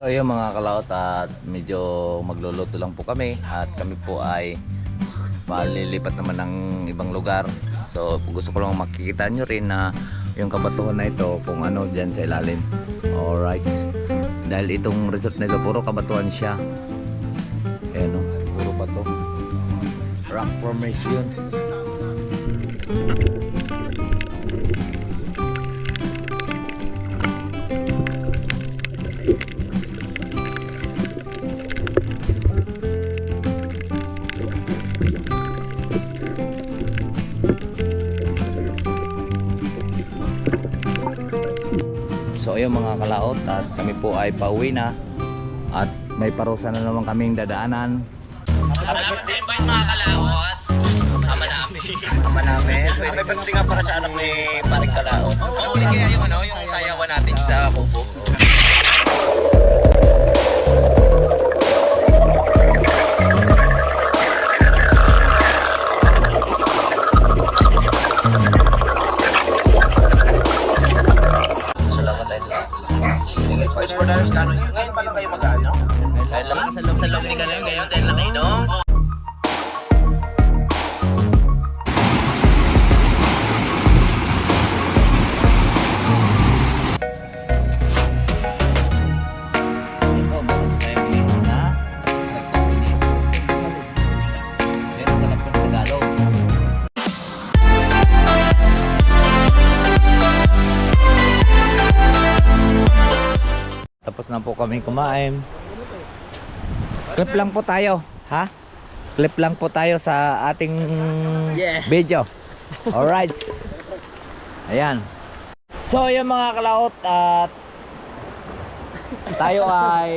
So yun mga kalaot at medyo magluluto lang po kami at kami po ay malilipat naman ng ibang lugar. So gusto ko lang makikita nyo rin na yung kabatuhan na ito kung ano dyan sa ilalim. Alright. Dahil itong resort na ito puro kabatuhan siya. Ayan o, puro bato. Rock formation. Ayun mga kalaot at kami po ay pauwi na at may parusa na naman kaming dadaanan. Salamat sa invite mga kalawat. Ama namin. Ama namin. May birthday nga para sa anak ni Paring Kalao. Ano ulit kaya yung ano, yung sayawan natin sa kubo? Kami kumain. Clip lang po tayo, ha? Clip lang po tayo sa ating Yeah. video. Alright. Ayan. So, yung mga kalaot at tayo ay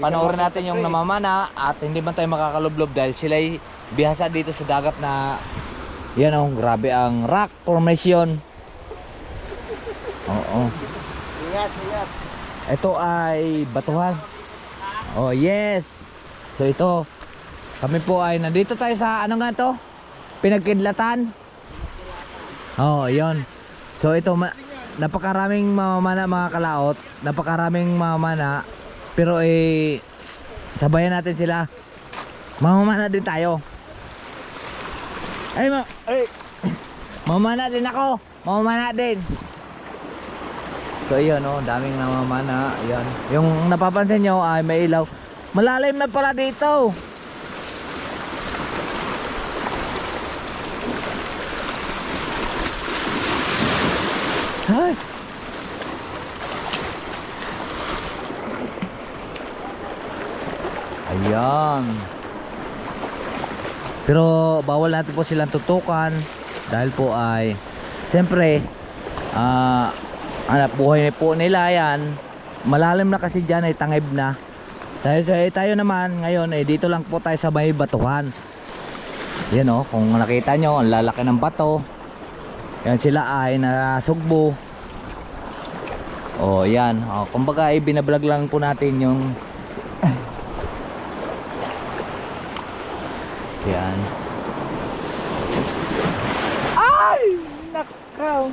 panoorin natin yung namamana at hindi man tayo makakalublob dahil sila ay bihasa dito sa dagat na yan oh, grabe ang rock formation. Oo. Ingat, ingat. Ito ay batuhan. Oh, yes. So ito, kami po ay nandito tayo sa ano nga to? Pinagkidlatan. Oh, 'yon. So ito napakaraming mamamana mga kalaot, napakaraming mamamana pero eh sabayan natin sila. Mamamana din tayo. Ay, ma ay. Mamamana din ako. Mamamana din. So yun oh, daming namamana. Ayan. Yung napapansin nyo ay may ilaw. Malalim na pala dito. Ay. Ayan. Pero bawal natin po silang tutukan dahil po ay siyempre ah anak buhay po nila yan malalim na kasi dyan ay tangib na. Dahil sa eh, tayo naman ngayon eh dito lang po tayo sa may batuhan. Yan o kung nakita nyo ang lalaki ng bato. Yan sila ay nasugbo. O yan o, kumbaga ay binablog lang po natin yung yan ay! Nakaw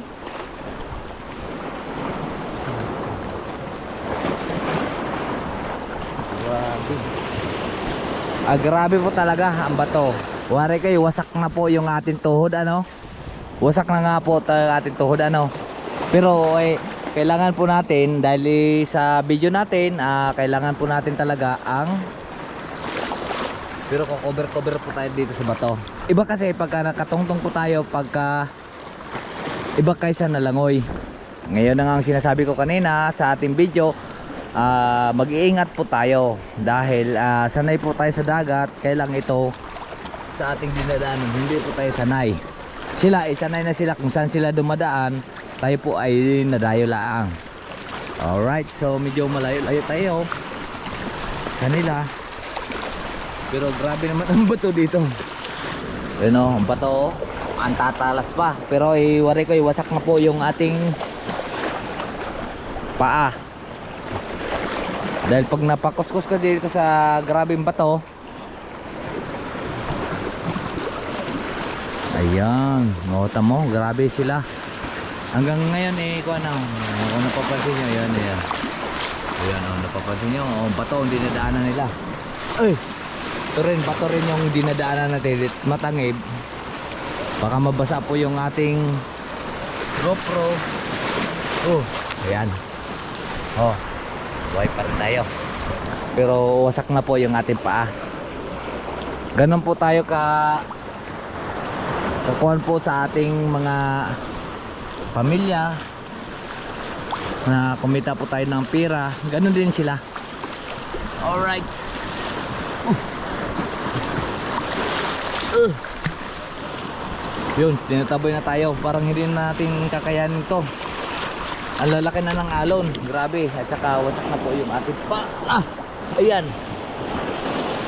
Grabe. Ah, grabe po talaga ang bato. Wari kayo, wasak na po yung ating tuhod, ano? Wasak na nga po ang ating tuhod, ano? Pero, eh, kailangan po natin, dahil eh, sa video natin, ah, kailangan po natin talaga ang pero kung cover-cover po tayo dito sa bato. Iba kasi pagka nakatungtong po tayo, pagka iba kaysa nalangoy. Ngayon na nga ang sinasabi ko kanina sa ating video, ah, mag-iingat po tayo dahil ah, sanay po tayo sa dagat, kailang ito sa ating dinadaanan, hindi po tayo sanay. Sila, eh, sanay na sila kung saan sila dumadaan, tayo po ay nadayo laang. Alright, so medyo malayo-layo tayo kanila. Pero grabe naman ang bato dito. Yun o, ang bato, ang tatalas pa. Pero eh, wari ko, eh, wasak na po yung ating paa. Dahil pag napakuskus ka dito sa grabing bato, Ayan, ngota mo, grabe sila. Hanggang ngayon eh, kung ano, kung napapansin nyo, yan, yan. Ayan, oh, napapansin nyo, oh, bato ang dinadaanan nila. Ay! Ito rin, bato rin yung dinadaanan natin. Matangib. Baka mabasa po yung ating GoPro. Oh, ayan. Oh, buhay pa rin tayo. Pero wasak na po yung ating paa. Ganon po tayo ka kakuhan po sa ating mga pamilya na kumita po tayo ng pira ganun din sila alright uh. yun tinataboy na tayo parang hindi na natin kakayanin to ang lalaki na ng alon. Grabe. At saka wasak na po yung ating pa. Ah, ayan.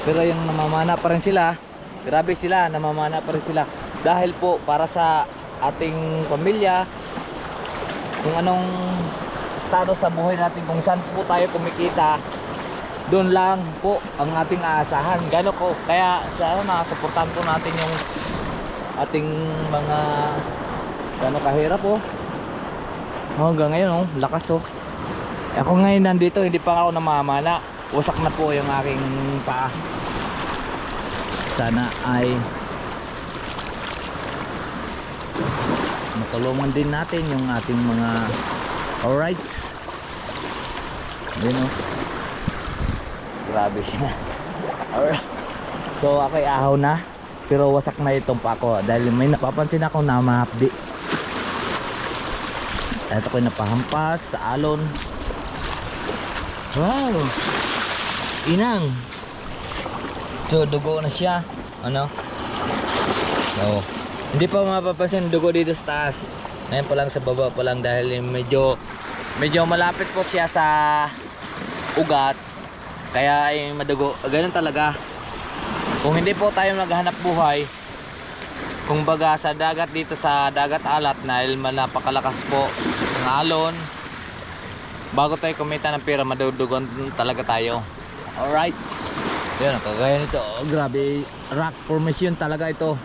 Pero yung namamana pa rin sila. Grabe sila. Namamana pa rin sila. Dahil po para sa ating pamilya kung anong estado sa buhay natin kung saan po tayo kumikita doon lang po ang ating aasahan. Gano ko kaya sana suportahan po natin yung ating mga gano kahirap po hanggang ngayon oh, lakas oh. Ako ngayon nandito hindi pa ako namamana. Wasak na po yung aking paa. Sana ay matulungan din natin yung ating mga alright yun o grabe siya. Alright. So ako ay ahaw na pero wasak na itong pako dahil may napapansin ako na mahapdi ito ko napahampas sa alon wow inang so dugo na siya ano Oo. Hindi pa mapapansin dugo dito sa taas. Ngayon pa lang sa baba pa lang dahil medyo medyo malapit po siya sa ugat. Kaya ay madugo. Ganun talaga. Kung hindi po tayo naghahanap buhay, kung baga sa dagat dito sa dagat alat dahil man napakalakas po ng alon, bago tayo kumita ng pera, madudugon talaga tayo. Alright. Yan, kagaya nito. Oh, grabe. Rock formation talaga ito.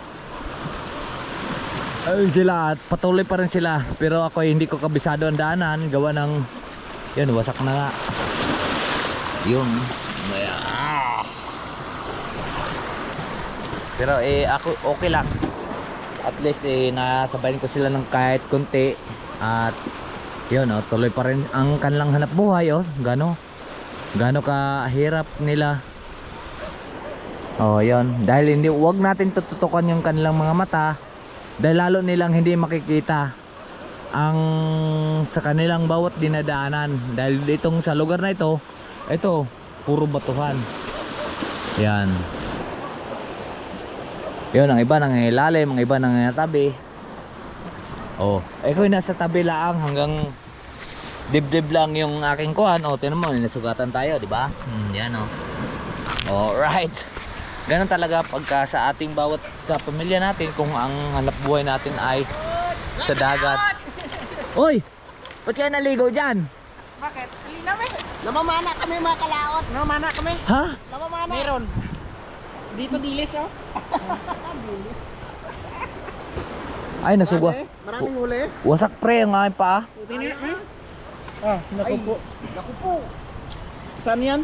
Ayun sila at patuloy pa rin sila pero ako ay hindi ko kabisado ang daanan gawa ng yun wasak na nga yun pero eh ako okay lang at least eh nasabayan ko sila ng kahit konti. At yun oh, tuloy pa rin ang kanilang hanap buhay oh. Gano? Gano kahirap nila. Oh yun. Dahil hindi wag natin tututukan yung kanilang mga mata. Dahil lalo nilang hindi makikita ang sa kanilang bawat dinadaanan. Dahil ditong sa lugar na ito ito puro batuhan. Yan yun ang iba nangilalim ang iba nangitabi oh ikaw yung nasa tabi laang hanggang dibdib lang yung aking kuhan oh tinan mo nasugatan tayo di ba hmm, yan oh alright Ganon talaga pagka sa ating bawat sa pamilya natin kung ang hanap buhay natin ay sa dagat. Oy! Ba't kayo naligo dyan? Bakit? Halina kami. Namamana kami mga kalaot. Namamana kami. Ha? Namamana. Meron. Dito dilis oh. Ay, nasugwa. Marami, Maraming huli. Wasak pre ang aking paa. Ah, naku po. Naku po. Saan yan?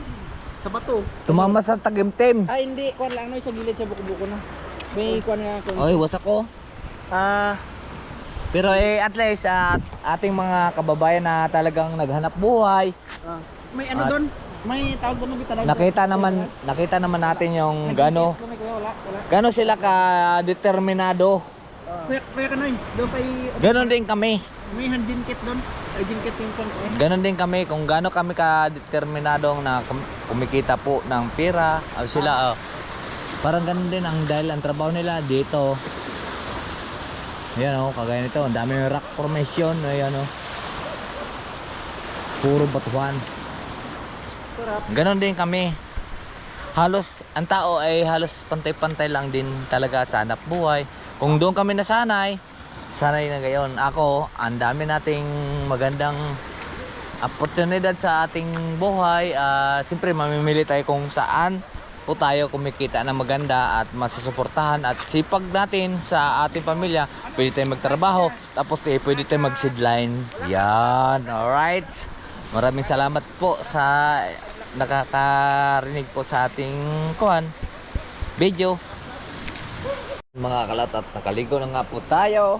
Sa bato. Tumama sa tagimtim. Ay hindi, kuan lang no, sa gilid sa buko-buko na. May kuan nga ako. Oy, wasak ko. Ah, Pero eh, at least at ating mga kababayan na talagang naghanap buhay, ah. may ano doon? May tawag doon may talaga. nakita naman nakita naman natin yung gano gano sila ka determinado. Kuya, ka. Doon Ganon din kami. may handjin kit doon. Ay jin kit yung pang kuan. Ganon din kami kung gaano kami ka-determinadong na kum- kumikita po ng pera. o sila, oh. parang ganon din ang dahil ang trabaho nila dito. Ayan oh, kagaya nito, ang daming rock formation, ayan oh. Puro batuhan. Sarap. Ganon din kami. Halos, ang tao ay halos pantay-pantay lang din talaga sa hanap buhay. Kung doon kami nasanay, sanay na gayon. Ako, ang dami nating magandang oportunidad sa ating buhay. at Siyempre, mamimili tayo kung saan po tayo kumikita ng maganda at masusuportahan at sipag natin sa ating pamilya. Pwede tayo magtrabaho, tapos eh, pwede tayo mag-sidline. Yan, alright. Maraming salamat po sa nakakarinig po sa ating kuhan video. Mga kalat at nakaligo na nga po tayo.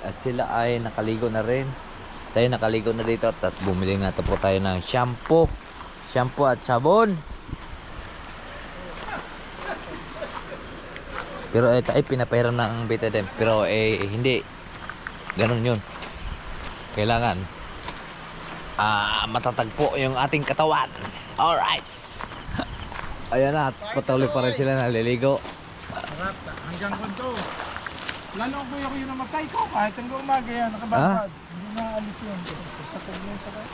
At sila ay nakaligo na rin. Tayo nakaligo na dito at, at bumili to po tayo ng shampoo. Shampoo at sabon. Pero eh, tayo pinapahiram ng betadine. Pero eh, hindi. Ganun yun. Kailangan ah matatagpo yung ating katawan. Alright. Ayan na, at patuloy pa rin sila naliligo. Sarap. Hanggang konto. Lalo ko yung yung namatay ko kahit hanggang umaga yan. Nakabasad. Hindi na alis yun. Patag mo yung sakay.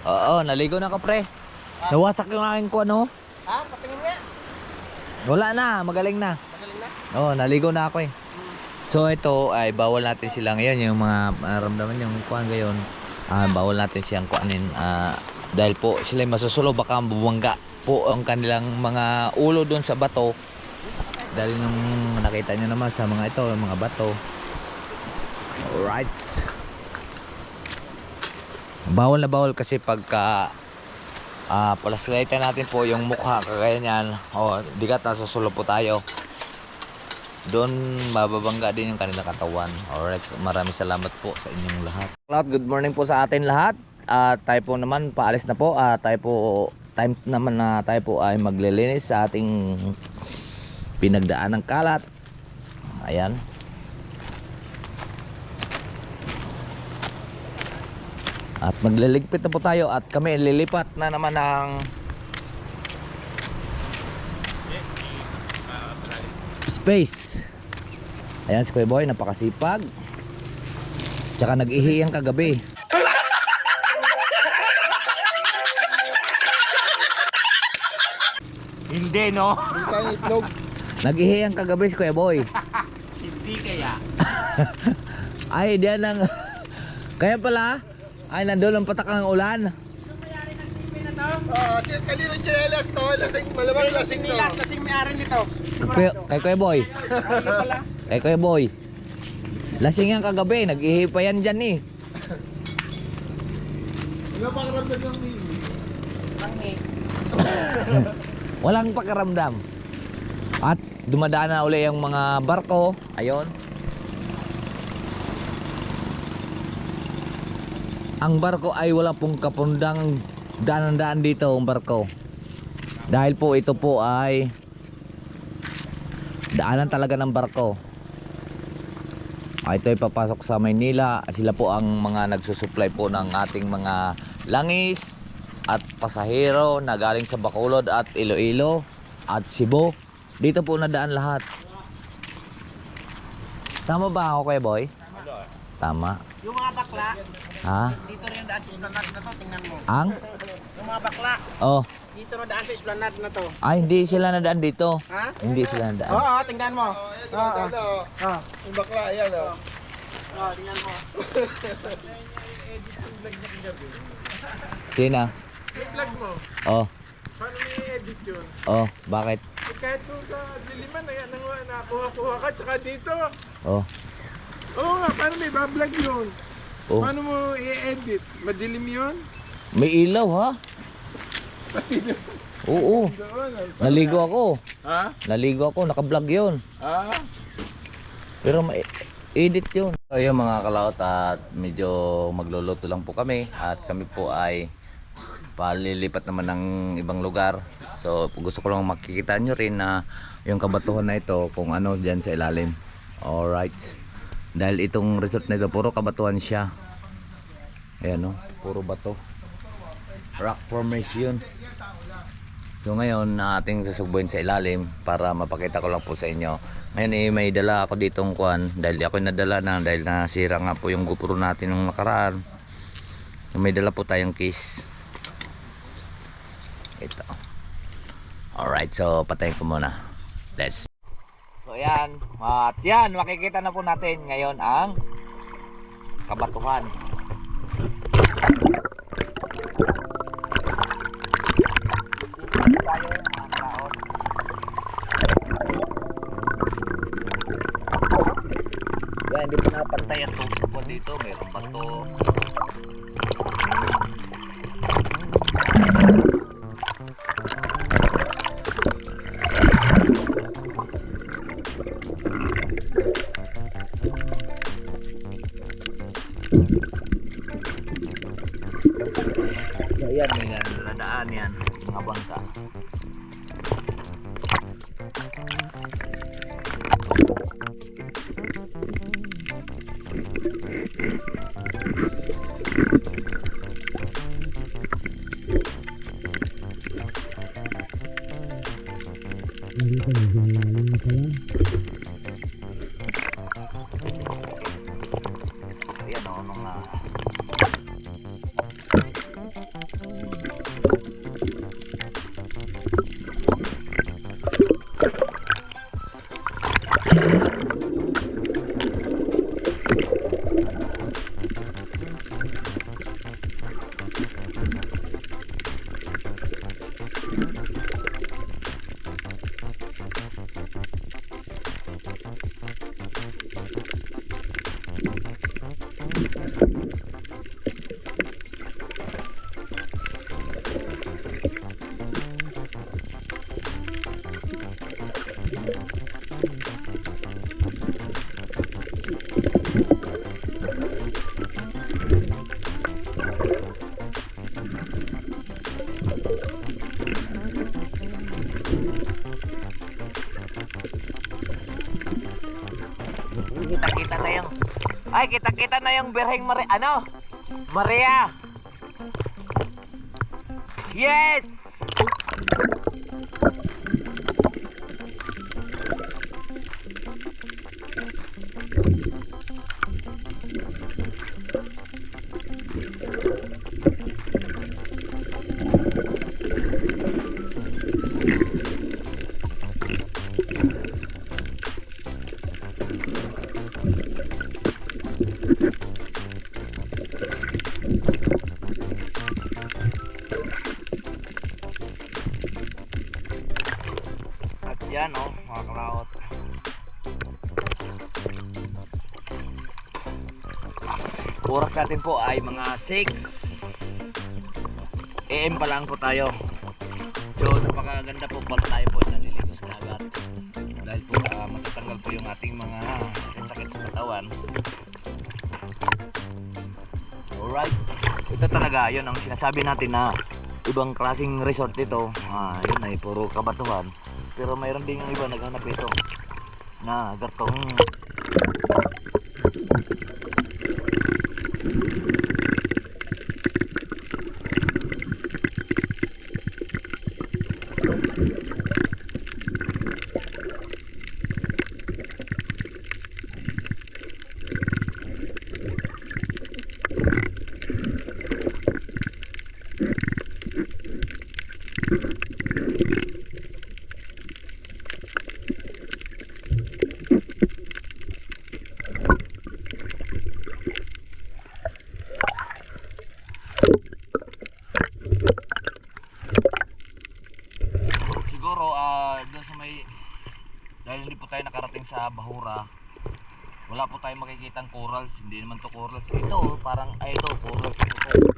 Oo, naligo na ka pre. Nawasak yung aking ko ano. Ha? Patingin nga. Wala na, magaling na. Magaling na. Oo, naligo na ako eh. So ito ay bawal natin sila ngayon yung mga maramdaman yung kuan ngayon. Ah, bawal natin siyang kuanin ah, dahil po sila masusulo baka bubangga po ang kanilang mga ulo doon sa bato. Dahil nung nakita niyo naman sa mga ito, mga bato. Alright. Bawal na bawal kasi pagka ah palaslitan natin po yung mukha kagaya niyan. Oh, di ka nasusulo po tayo doon mababangga din yung kanilang katawan. Alright, so maraming salamat po sa inyong lahat. Good morning po sa atin lahat. At tayo po naman paalis na po. At tayo po time naman na tayo po ay maglilinis sa ating pinagdaan ng kalat. Ayan. At magliligpit na po tayo at kami lilipat na naman ng space. Ayan si Kuya Boy, napakasipag. Tsaka nag-ihi yan kagabi. Hindi no? Hindi tayo itlog. Nag-ihi yan kagabi si Kuya Boy. Hindi kaya. Ay, diyan ang... Kaya pala, ay nandun ang patak ng ulan. Ah, uh, kalino jealous to. Lasing, malamang lasing to. Lasing may-ari nito. Kuya, kay Kuya Boy. Kay Kuya Boy. Lasing yan kagabi, nag-ihi pa yan dyan eh. Ano pa karamdam yung Walang pakaramdam. At dumadaan na uli yung mga barko. Ayon. Ang barko ay wala pong kapundang daan-daan dito ang barko. Dahil po ito po ay daanan talaga ng barko. Ah, ito ay papasok sa Maynila. Sila po ang mga nagsusupply po ng ating mga langis at pasahero na galing sa Bacolod at Iloilo at Cebu. Dito po nadaan lahat. Tama ba ako kay boy? Tama. Yung mga bakla, Ha? dito rin daan sa esplanade na to, tingnan mo. Ang? Yung mga bakla, Oh. Dito rin daan sa esplanade na to. Ay, hindi sila nadaan dito. Ha? Hindi sila nadaan. Oo, tingnan mo. Oo, oo. Ano? Oo, Yung bakla, ayan oh. oo, tingnan mo. Sina? Yung vlog mo, Oh. paano i-edit yun? Oh, bakit? Eh, Kahit doon sa diliman, na, na, nakuha-kuha ka, tsaka dito. Oh. Oo nga, paano may bablog yun? Oh. Paano mo i-edit? Madilim yun? May ilaw ha? Oo. Naligo ako. Ha? Naligo ako, naka-vlog 'yon. Ha? Pero may edit yun. So yun mga kalaot at medyo magluluto lang po kami at kami po ay palilipat naman ng ibang lugar. So gusto ko lang makikita nyo rin na yung kabatuhan na ito kung ano dyan sa ilalim. Alright. Dahil itong resort na ito puro kabatuhan siya. Ayan o, puro bato. Rock formation. So ngayon ating susugbuin sa ilalim para mapakita ko lang po sa inyo. Ngayon eh, may dala ako ditong kuan dahil ako nadala na dahil nasira nga po yung GoPro natin nung nakaraan. So, may dala po tayong case. Ito. Alright, so patayin ko muna. Let's. So yan, at yan, makikita na po natin ngayon ang kabatuhan. tayo mga kaon. Yan, hindi pa napantay ang tubig po dito. Mayroong bato. Ayan, Ayan Ay, kita-kita na yung Birheng Maria Ano? Maria Yes! Yan oh, mga karaot. Oras natin po ay mga 6 AM pa lang po tayo. So napakaganda po pag tayo po naliligo sa dagat. Dahil po uh, matatanggal po yung ating mga sakit-sakit sa katawan. Alright. Ito talaga, yun ang sinasabi natin na ibang klaseng resort ito. Ah, yun ay puro kabatuhan. Pero mayroon din yung iba naghanap ito na gartong siguro ah doon sa may dahil hindi po tayo Bahura wala po tayong makikitang corals. Hindi naman to corals. Ito oh, parang ay ito corals. Ito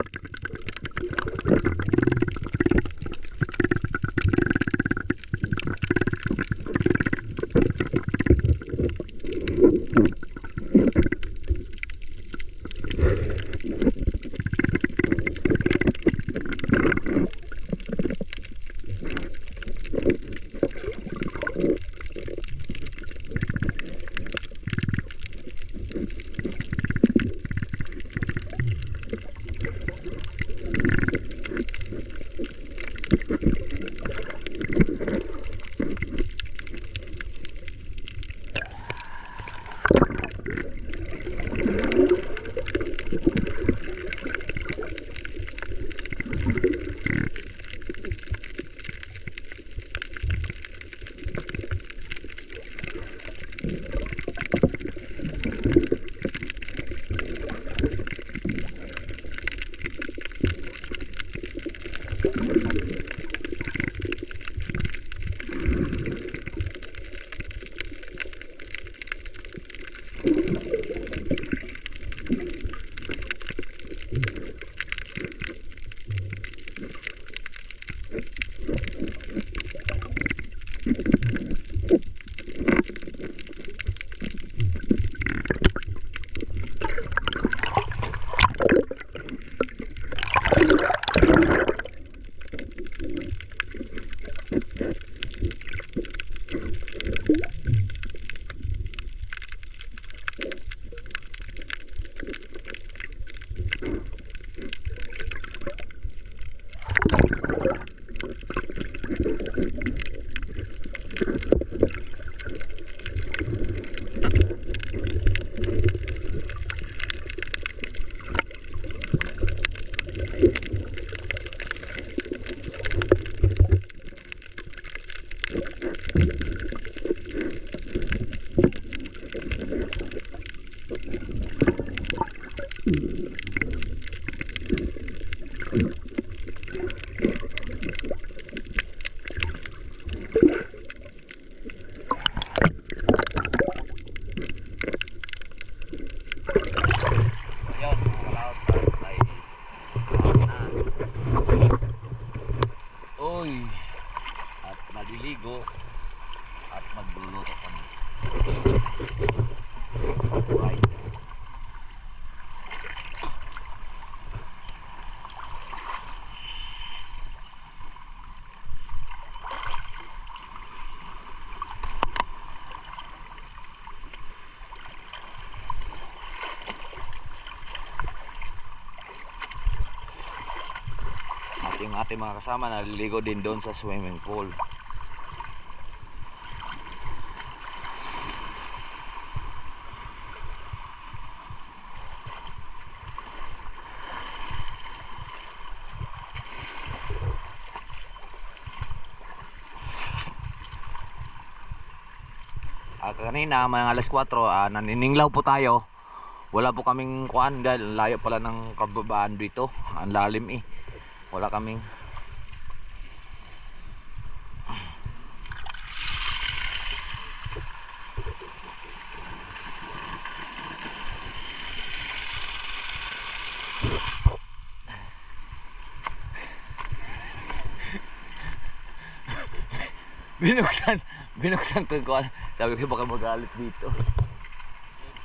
Ating ating mga kasama naliligo din doon sa swimming pool. Ah, kanina mga alas 4 ah, nanininglaw po tayo. Wala po kaming kuan dahil layo pala ng kababaan dito. Ang lalim eh. Wala kaming binuksan. Binuksan ko kuwan. sabi ko baka magalit dito.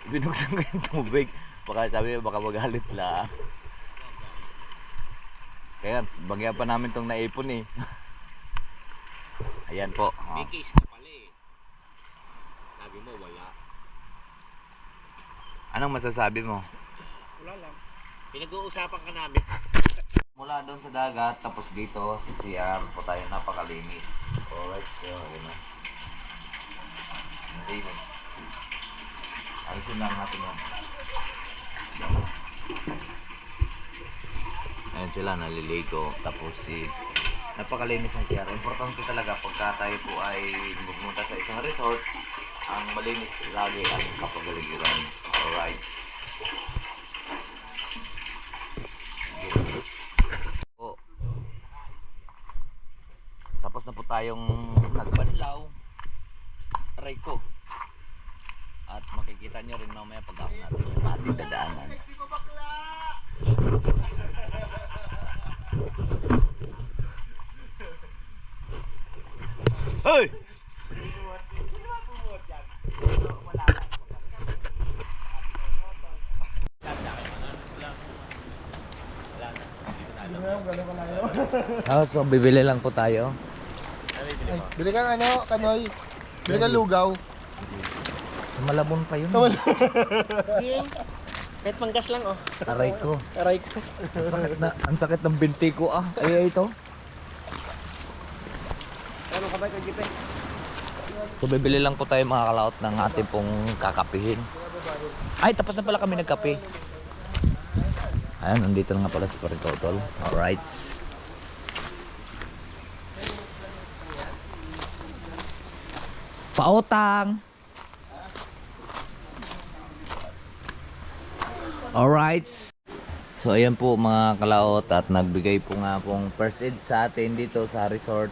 Binuksan ko yung tubig. Baka sabi ko baka magalit lang kaya bagya pa namin tong naipon eh ayan po oh. May case ka pala eh. Sabi mo wala. anong masasabi mo Wala lang. Pinag-uusapan ka namin. mula doon sa dagat tapos dito sa CR po tayo napakalinis alright so yun na hindi alisin lang natin yan ayun sila naliligo tapos si napakalinis ng CR importante talaga pagka tayo po ay pumunta sa isang resort ang malinis lagi ang kapagaligiran alright po. Tapos na po tayong nagbanlaw. Aray. At makikita nyo rin mamaya pag ako natin yung ating dadaanan. Hoy! Oh, so bibili lang po tayo. Ay, bili kang ano, kanoy. Bili kang lugaw. Sa Malabon pa yun. King. Kahit panggas lang, oh. Aray ko. Aray ko. Ang sakit na, ang sakit ng binti ko ah. Ay, ito. Ano ka Gipe? So bibili lang po tayo mga kalaot ng ating pong kakapihin. Ay, tapos na pala kami nagkape. Ayan, nandito na nga pala si Paritotol. Alright. Pautang! Alright. So ayan po mga kalaot at nagbigay po nga pong first aid sa atin dito sa resort.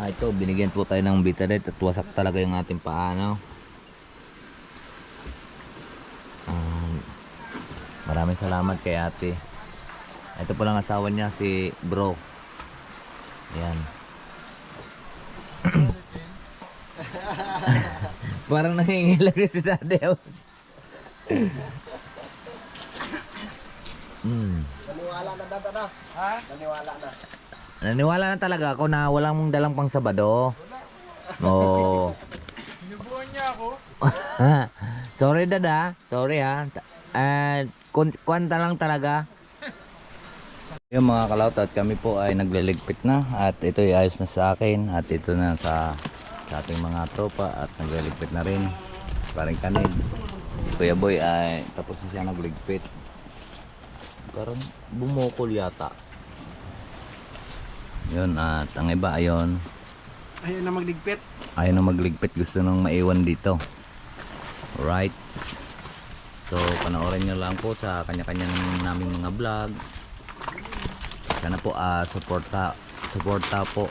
Ah, ito, binigyan po tayo ng Vitalet at wasak talaga yung ating paano. Um, maraming salamat kay ate. Ito po lang asawa niya, si bro. Ayan. Parang nangingilag na si Tadeus. mm. Naniwala na dada na. Ha? Naniwala na. Naniwala na talaga ako na walang mong dalang pang Sabado. Oo. Sinubuhan niya ako. Sorry dada. Sorry ha. Uh, kwanta lang talaga. Yung mga kalaut at kami po ay nagliligpit na at ito ay ayos na sa akin at ito na sa, sa ating mga tropa at nagliligpit na rin. Parang kanid. Kuya Boy ay tapos na siya nagligpit. Parang bumukol yata. Yun at ang iba ayon Ayun na magligpit. ayaw na magligpit. Gusto nang maiwan dito. Right so panoorin nyo lang po sa kanya-kanyang naming mga vlog. Sana po ah suporta suporta po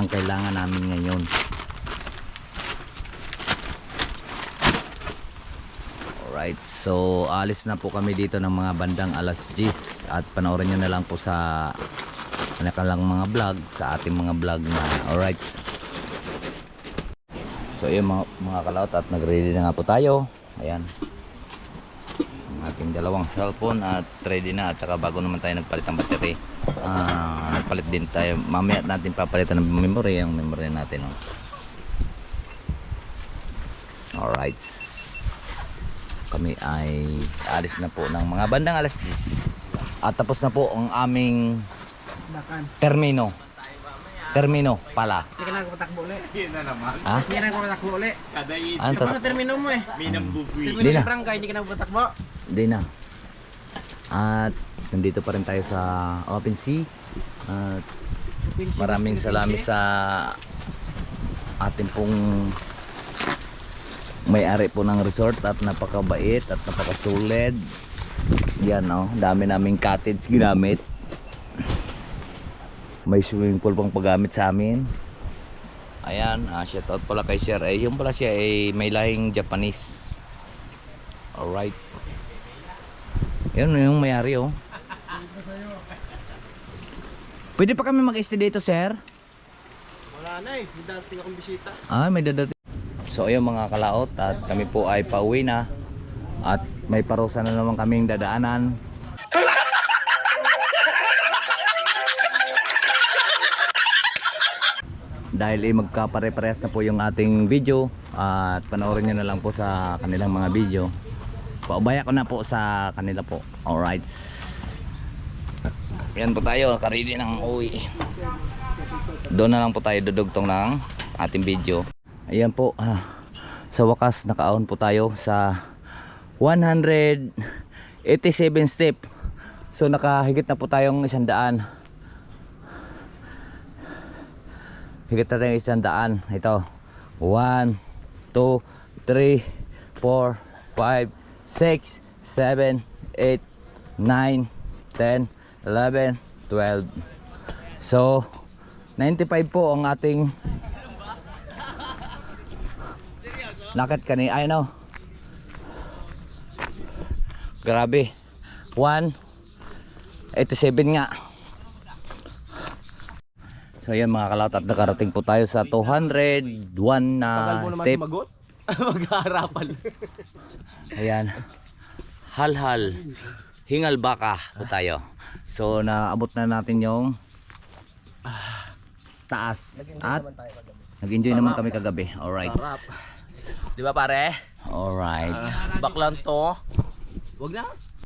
ang kailangan namin ngayon. Alright. So alis na po kami dito ng mga bandang alas 10 at panoorin nyo na lang po sa kanya-kanyang mga vlog sa ating mga vlog na alright So ayun mga, mga kalaot at nag-ready na nga po tayo. Ayan. Ang ating dalawang cellphone at ready na at saka bago naman tayo nagpalit ng battery. Ah, nagpalit din tayo. Mamaya natin papalitan ng memory ang memory natin. Oh. Alright. Kami ay alis na po ng mga bandang alas 10. At tapos na po ang aming Termino. Termino pala. Hindi ka lang ako patakbo ulit. Ha? Hindi ka lang ako patakbo ulit. Ano to? Ano termino mo eh? Hindi Termino na. sa barangay, hindi ka na patakbo. Hindi na. At nandito pa rin tayo sa Open Sea. At maraming salamat sa ating pong may-ari po ng resort at napakabait at napakasulid. Yan oh, dami naming cottage ginamit. May swimming pool pang paggamit sa amin. Ayan, ah, shout out pala kay Sir. Eh, yung pala siya ay may lahing Japanese. Alright. Yun yung mayari oh. Pwede pa kami mag-stay dito, sir? Wala na eh. Hindi dating akong bisita. Ah, may dadating. So ayun mga kalaot at kami po ay pauwi na. At may parusa na naman kaming dadaanan. Dahil eh, magkapare-parehas na po yung ating video at panoorin nyo na lang po sa kanilang mga video. Paubaya ko na po sa kanila po. Alright. Yan po tayo, karili ng uwi. Doon na lang po tayo dudugtong ng ating video. Ayan po, ah, sa wakas nakaon po tayo sa 187 step. So nakahigit na po tayong isang daan. Higit na tayong isang daan. Ito. 1, 2, 3, 4, 5, 6, 7, 8, 9, 10, 11, 12. So, 95 po ang ating lakad kani ay no grabe 1 87 nga so yan mga kalauta at nakarating po tayo sa 201 na step. Mag-aarapan. ayan. Halhal. Hingal baka po tayo. So naabot na natin yung ah, taas. At nag-enjoy naman kami kagabi. Alright Di ba pare? alright Baklan to. Wag na.